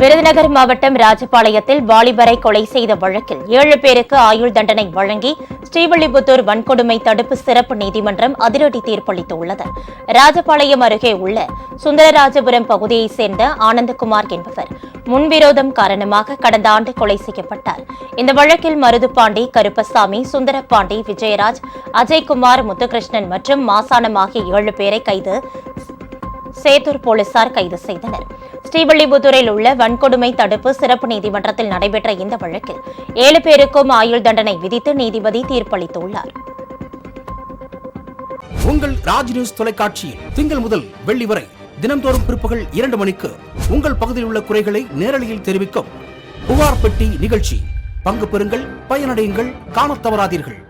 விருதுநகர் மாவட்டம் ராஜபாளையத்தில் வாலிபரை கொலை செய்த வழக்கில் ஏழு பேருக்கு ஆயுள் தண்டனை வழங்கி ஸ்ரீவில்லிபுத்தூர் வன்கொடுமை தடுப்பு சிறப்பு நீதிமன்றம் அதிரடி தீர்ப்பளித்துள்ளது. ராஜபாளையம் அருகே உள்ள சுந்தரராஜபுரம் பகுதியைச் சேர்ந்த ஆனந்தகுமார் என்பவர் முன்விரோதம் காரணமாக கடந்த ஆண்டு கொலை செய்யப்பட்டார். இந்த வழக்கில் மருதுபாண்டி கருப்பசாமி சுந்தரபாண்டி விஜயராஜ் அஜய்குமார் முத்துகிருஷ்ணன் மற்றும் மாசானம் ஆகிய ஏழு பேரை கைது சேத்தூர் போலீசார் கைது செய்தனர். ஸ்ரீவில்லிபுத்தூரில் உள்ள வன்கொடுமை தடுப்பு சிறப்பு நீதிமன்றத்தில் நடைபெற்ற இந்த வழக்கில் ஏழு பேருக்கும் ஆயுள் தண்டனை விதித்து நீதிபதி தீர்ப்பளித்துள்ளார். உங்கள் ராஜ் நியூஸ் தொலைக்காட்சியில் திங்கள் முதல் வெள்ளி வரை தினந்தோறும் பிற்பகல் இரண்டு மணிக்கு உங்கள் பகுதியில் உள்ள குறைகளை நேரலையில் தெரிவிக்கும் புகார் பெட்டி நிகழ்ச்சி. பங்கு பெறுங்கள் பயனடையுங்கள் காணத் தவறாதீர்கள்.